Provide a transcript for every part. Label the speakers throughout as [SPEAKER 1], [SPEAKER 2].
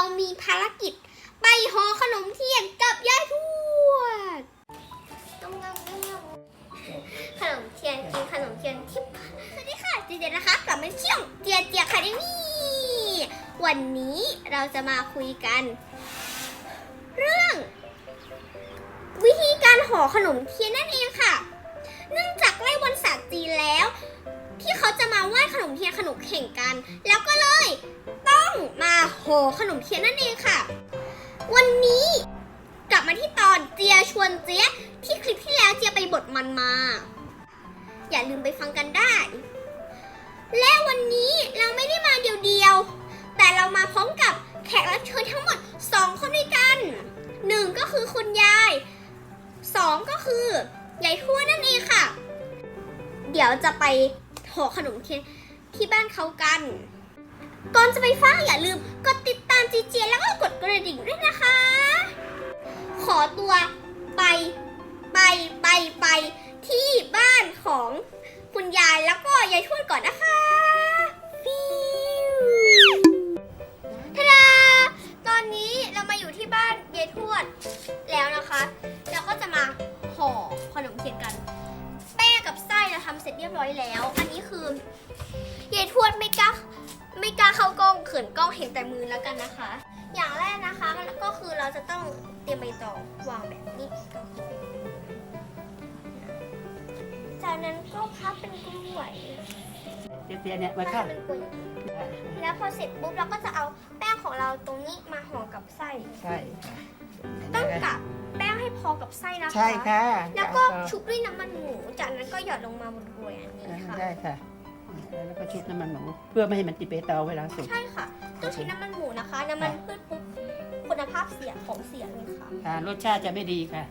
[SPEAKER 1] เรามีภารกิจ ไปห่อขนมเทียนกับยายทวดขนมเทียนกินขนมเทียนทิพย์สวัสดีค่ะเจเจนะคะกลับมาเที่ยวเจียเจียคาเดมี่วันนี้เราจะมาคุยกัน เรื่อง วิธีการห่อขนมเทียนนั่นเองค่ะ เทียนขนมเข่งกัน แล้วก็เลย ต้องมาโหขนมเทียนนั่นเองค่ะ วันนี้กลับมาที่ตอนเจียชวนเจี๊ยที่คลิปที่แล้วเจียไปบทมันมา อย่าลืมไปฟังกันได้ และวันนี้เราไม่ได้มาเดียวๆ แต่เรามาพร้อมกับแขกรับเชิญทั้งหมด 2 คนด้วยกันหนึ่งก็คือคุณยายสองก็คือยายทั่วนั่นเองค่ะ เดี๋ยวจะไปห่อขนมเทียน ที่บ้านเขากัน ก่อนจะไปฟังอย่าลืมกดติดตามจีเจแล้วก็กดกระดิ่งด้วยนะคะ ขอตัวไปไปไปไปที่บ้านของคุณยายแล้วก็ยายทวดก่อนนะคะ กับไส้เราทำเสร็จเรียบร้อยแล้ว อันนี้คือยายทวดไม่กล้าไม่กล้าเข้ากล้องเขินกล้องเห็นแต่มือแล้วกันนะคะ อย่างแรกนะคะก็คือเราจะต้องเตรียมใบตองวางแบบนี้ก่อนจากนั้นก็พับเป็นกล้วย
[SPEAKER 2] เตี้ยๆเนี่ยมา
[SPEAKER 1] พั
[SPEAKER 2] เข้า
[SPEAKER 1] บเป็นกล้วยแล้วพอเสร็จปุ๊บเราก็จะเอาแป้งของเราตรงนี้มาห่อกับไส้
[SPEAKER 2] ใช่ค่ะ
[SPEAKER 1] ต้องกับแป้งให้ พอกับไส้นะคะ
[SPEAKER 2] ใช่ค่ะ
[SPEAKER 1] แล้วก็
[SPEAKER 2] เอา
[SPEAKER 1] ชุบด้วยน้ำมันหมู จากนั้นก็หยอดลงมาบนกล้วยอันนี้ค่ะ
[SPEAKER 2] ได้ค่ะ แล้วก็ชุบน้ำมันหมูเพื่อไม่ให้มันติดเปเตาเวลาสุก
[SPEAKER 1] ใช่ค่ะ ต้องใช้น้ำมันหมูนะคะ น้ำมันพืชปุ๊บคุณภาพเสียของเสียเลยค่ะ
[SPEAKER 2] ค่ะ รสชาติจะไม่ดีค่ะ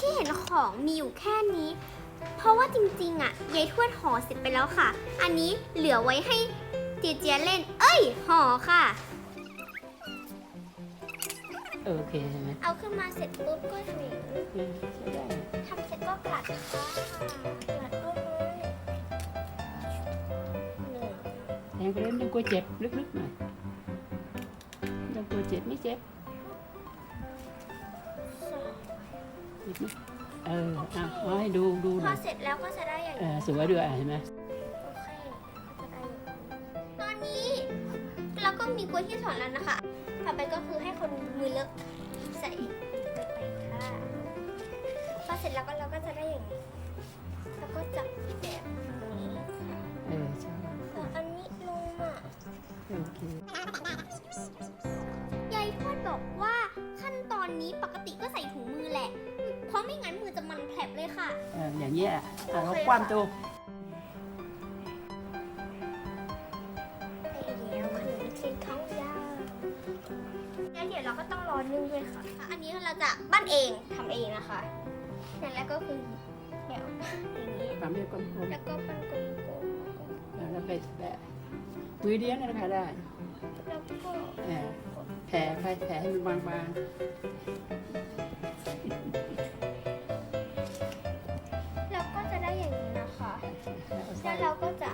[SPEAKER 1] ที่เห็นของมีอยู่แค่นี้ เพราะว่าจริงๆ อะยายทวดห่อเสร็จไปแล้วค่ะ อันนี้เหลือไว้ให้เจียเจียเล่น เอ้ยห่อค่ะ
[SPEAKER 2] โอเคใช่ไหม
[SPEAKER 1] เอาขึ้นมาเสร็จปุ๊บก็ถึง
[SPEAKER 2] อืมใช้ได้
[SPEAKER 1] ทำเสร็จก็กลัดค่ะกลัดด้วยเลยหนึ่ง
[SPEAKER 2] แทงไปเล่นต้องกลัวเจ็บลึกๆหน่อยต้องกลัวเจ็บไม่เจ็บ
[SPEAKER 1] สอง
[SPEAKER 2] เจ็บไหมเออเอาเอาให้ดูดูห
[SPEAKER 1] พ
[SPEAKER 2] น่
[SPEAKER 1] อ
[SPEAKER 2] อย
[SPEAKER 1] เสร็จแล้วก็จะได้อย่าง
[SPEAKER 2] เอ
[SPEAKER 1] นี้
[SPEAKER 2] อสวยด้วยอะเห็นไหม
[SPEAKER 1] โอเคก็จะได้อย่างนี้ตอนนี้เราก็มีกล้วยที่สอนแล้วนะคะ ต่อไปก็คือให้คนมือเลอะใส่ลงไปค่ะพอเสร็จแล้วก็เราก็จะได้อย่างนี้แล้วก็จับแบบนี้ค่ะ
[SPEAKER 2] เออใช่
[SPEAKER 1] แล้วอันนี้ลงมา
[SPEAKER 2] โอเค
[SPEAKER 1] ยายทวดบอกว่าขั้นตอนนี้ปกติก็ใส่ถุงมือแหละ เพราะไม่งั้นมือจะมันแผลบเลยค่ะ
[SPEAKER 2] เอออย่างเงี้ยอะอะ
[SPEAKER 1] โอ
[SPEAKER 2] เรา
[SPEAKER 1] เค
[SPEAKER 2] คว่ำตั
[SPEAKER 1] นนี้เราจะปั้นเองทำเองนะคะนั่นแล้วก็คือแถวอย่างนี้
[SPEAKER 2] ความเรียบกลม
[SPEAKER 1] แล้วก็ปั้นกลม
[SPEAKER 2] ๆแล้วไปแปะมือเดียวนะคะได้
[SPEAKER 1] ๆแล้วก็
[SPEAKER 2] เออแผลไปแผลให้มันบาง
[SPEAKER 1] แล้วก็จะได้อย่างนี้นะคะ
[SPEAKER 2] ๆแล้วเอาไส้
[SPEAKER 1] แล้วเราก็จะ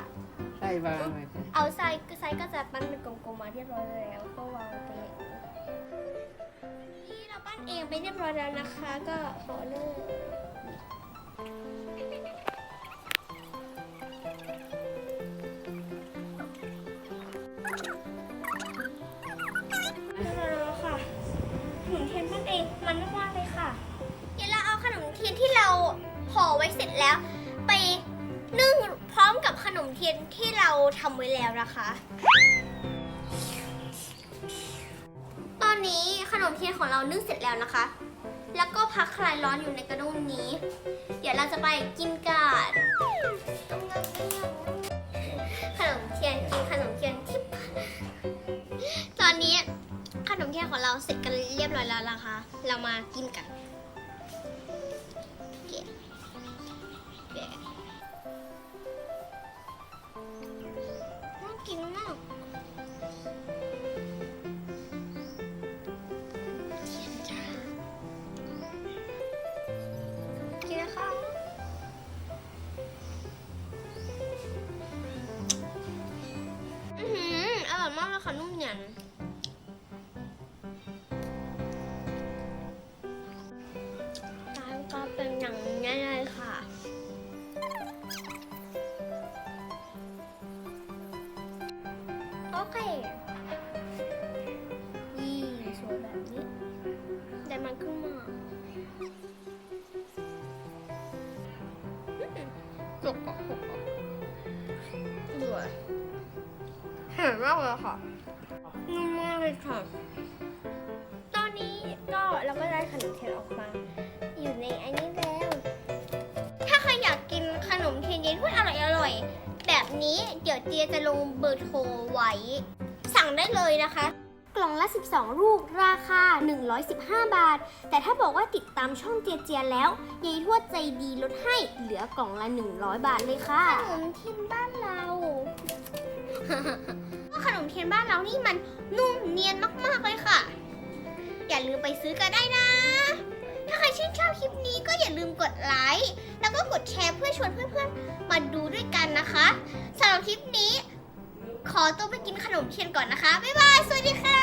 [SPEAKER 2] ไส้วางไว้ค่ะ
[SPEAKER 1] เอาไส้ไส้ก็จะปั้นเป็นกลมๆมาเรียบร้อยแล้วก็วางไปอย่างนี้นี่เรา ปั้นเองไปเรียบร้อยแล้วนะคะ ก็ขอเลยแล้วค่ะขนมเทียนนั่นเองมันมากๆเลยค่ะเดี๋ยวเราเอาขนมเทียนที่เราห่อไว้เสร็จแล้ว ไปนึ่งพร้อมกับขนมเทียนที่เราทำไว้แล้วนะคะ อนนี้ขนมเทียนของเรานึ่งเสร็จแล้วนะคะ แล้วก็พักคลายร้อนอยู่ในกระด้งนี้ เดี๋ยวเราจะไปกินกันขนมเทียนกินขนมเทียนทิพย์ตอนนี้ขนมเทียนของเราเสร็จกันเรียบร้อยแล้วนะคะ เรามากินกัน อนุ่มเหนีนร้านก็เป็นอย่างนี้ค่ะ โอเค นี่สวยแบบนี้ แต่มันคือหมอนสวอยเห็นมากเลยค่ะ นุ่มมากเลยค่ะ ตอนนี้ก็เราก็ได้ขนมเทียนออกมา อยู่ในอันนี้แล้ว ถ้าใครอยากกินขนมเทียนเย็นที่อร่อยอร่อยๆแบบนี้เดี๋ยวเจียจะลงเบอร์โทรไว้ สั่งได้เลยนะคะ กล่องละ 12 ลูกราคา 115 บาท แต่ถ้าบอกว่าติดตามช่องเจียเจียแล้วยายทวดใจดีลดให้เหลือกล่องละ 100 บาทเลยค่ะขนมเทียนบ้านเรา ขนมเทียนบ้านเรานี่มันนุ่มเนียนมากๆเลยค่ะ อย่าลืมไปซื้อกันได้นะ ถ้าใครชื่นชอบคลิปนี้ก็อย่าลืมกดไลค์แล้วก็กดแชร์เพื่อชวนเพื่อนๆ มาดูด้วยกันนะคะสำหรับคลิปนี้ ขอตัวไปกินขนมเทียนก่อนนะคะ บ๊ายบาย สวัสดีค่ะ